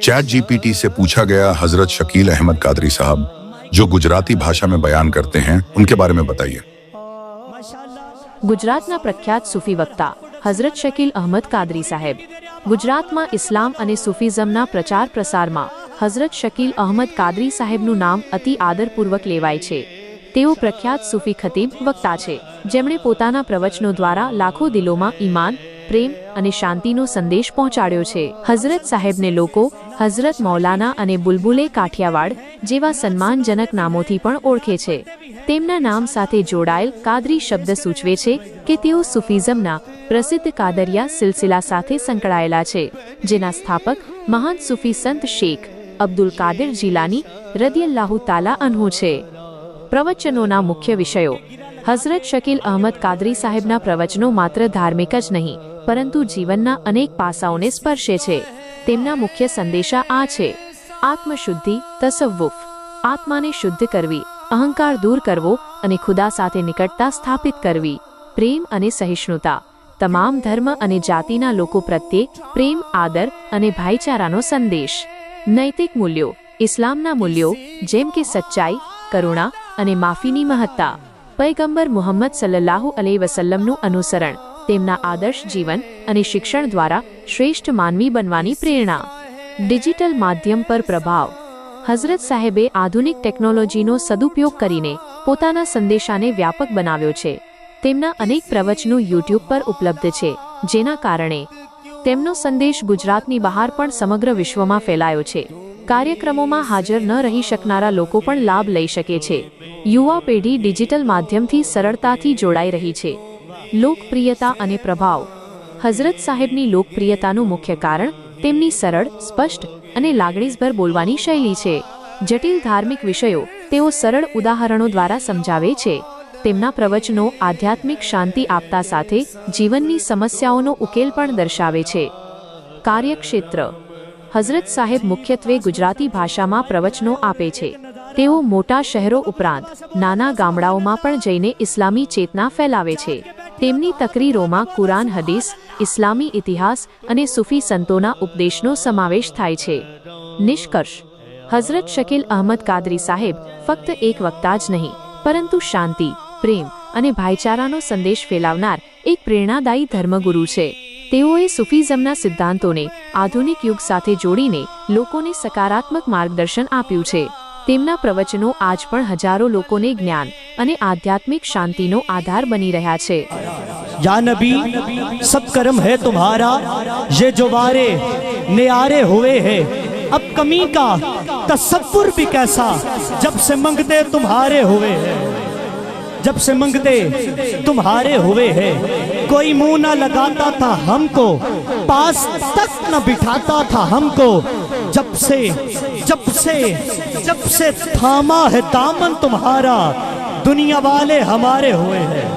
Chat GPT से पूछा गया हजरत शकील अहमद कादरी साहब जो गुजराती भाषा में बयान करते हैं उनके बारे में बताइए ગુજરાતના પ્રખ્યાત સૂફી વક્તા હઝરત શકીલ અહમદ કાદરી સાહેબ ગુજરાતમાં ઇસ્લામ અને સૂફિઝમના પ્રચાર પ્રસારમાં હઝરત શકીલ અહમદ કાદરી સાહેબનું નામ અતિ આદરપૂર્વક લેવાય છે તેઓ પ્રખ્યાત સૂફી ખતીબ વક્તા છે જેમણે પોતાના પ્રવચનો દ્વારા લાખો દિલોમાં ઈમાન પ્રેમ અને શાંતિનો સંદેશ પહોંચાડ્યો છે. હઝરત સાહેબને લોકો, હઝરત મૌલાના અને બુલબુલે કાઠિયાવાડ જેવા સન્માનજનક નામોથી પણ ઓળખે છે. તેમના નામ સાથે જોડાયેલ કાદરી શબ્દ સૂચવે છે કે તેઓ સુફિઝમના પ્રસિદ્ધ કાદરિયા સિલસિલા સાથે સંકળાયેલા છે, જેના સ્થાપક મહાન સુફી સંત શેખ અબ્દુલ કાદિર જીલાની રદિયલ્લાહુ તાલા અનહુ છે. પ્રવચનોના મુખ્ય વિષયો હઝરત શકીલ અહમદ કાદરી સાહેબના પ્રવચનો માત્ર ધાર્મિક જ નહીં, પરંતુ જીવનના અનેક પાસાઓને સ્પર્શે છે. તેમના મુખ્ય સંદેશા આ છે. આત્મશુદ્ધિ, તસવ્વુફ. આત્માને શુદ્ધ કરવી, અહંકાર દૂર કરવો અને ખુદા સાથે નિકટતા સ્થાપિત કરવી. પ્રેમ અને સહિષ્ણુતા. તમામ ધર્મ અને જાતિના લોકો પ્રત્યે પ્રેમ, આદર અને ભાઈચારાનો સંદેશ. નૈતિક મૂલ્યો. ઇસ્લામના મૂલ્યો, જેમ કે સચ્ચાઈ, કરુણા અને માફીની મહત્તા. પૈગંબર મુહમ્મદ સલ્લાહુ અલૈ વસલ્લમનું અનુસરણ, તેમના આદર્શ જીવન અને શિક્ષણ દ્વારા શ્રેષ્ઠ માનવી બનવાની પ્રેરણા. ડિજિટલ માધ્યમ પર પ્રભાવ. હઝરત સાહેબે આધુનિક ટેકનોલોજીનો સદુપયોગ કરીને પોતાના સંદેશાને વ્યાપક બનાવ્યો છે. તેમના અનેક પ્રવચનો યુટ્યુબ પર ઉપલબ્ધ છે, જેના કારણે તેમનો સંદેશ ગુજરાતની બહાર પણ સમગ્ર વિશ્વમાં ફેલાયો છે. કાર્યક્રમોમાં હાજર ન રહી શકનારા લોકો પણ લાભ લઈ શકે છે. યુવા પેઢી ડિજિટલ માધ્યમથી સરળતાથી જોડાઈ રહી છે. લોકપ્રિયતા અને પ્રભાવ. હઝરત સાહેબની લોકપ્રિયતાનું મુખ્ય કારણ તેમની સરળ, સ્પષ્ટ અને લાગણીસભર બોલવાની શૈલી છે. જટિલ ધાર્મિક વિષયો તેઓ સરળ ઉદાહરણો દ્વારા સમજાવે છે. તેમના પ્રવચનો આધ્યાત્મિક શાંતિ આપતા સાથે જીવનની સમસ્યાઓનો ઉકેલ પણ દર્શાવે છે. કાર્યક્ષેત્ર. હઝરત સાહેબ મુખ્યત્વે ગુજરાતી ભાષામાં પ્રવચનો આપે છે. તેઓ મોટા શહેરો ઉપરાંત નાના ગામડાઓમાં પણ જઈને ઇસ્લામી ચેતના ફેલાવે છે. તેમની તકરીરોમાં કુરાન, હદીસ, ઇસ્લામી ઇતિહાસ અને સૂફી સંતોના ઉપદેશનો સમાવેશ થાય છે. નિષ્કર્ષ, હઝરત શકીલ અહમદ કાદરી સાહેબ ફક્ત એક વક્તા જ નહીં, પરંતુ શાંતિ, પ્રેમ અને ભાઈચારાનો સંદેશ ફેલાવનાર એક પ્રેરણાદાયી ધર્મગુરુ છે. તેઓએ સુફિઝમના સિદ્ધાંતોને આધુનિક યુગ સાથે જોડીને લોકોને સકારાત્મક માર્ગદર્શન આપ્યું છે તેમના પ્રવચનો આજ પણ હજારો લોકોને જ્ઞાન અને આધ્યાત્મિક શાંતિનો આધાર બની રહ્યા છે या नबी सब कर्म है तुम्हारा ये जो वारे नियारे हुए हैं अब कमी का तस्वुर भी कैसा जब से मंगते तुम्हारे हुए हैं جب سے منگتے، تمہارے ہوئے ہیں کوئی منہ نہ لگاتا تھا ہم کو، پاس تک نہ بٹھاتا تھا ہم کو۔ جب سے جب سے جب سے تھاما ہے دامن تمہارا، دنیا والے ہمارے ہوئے ہیں۔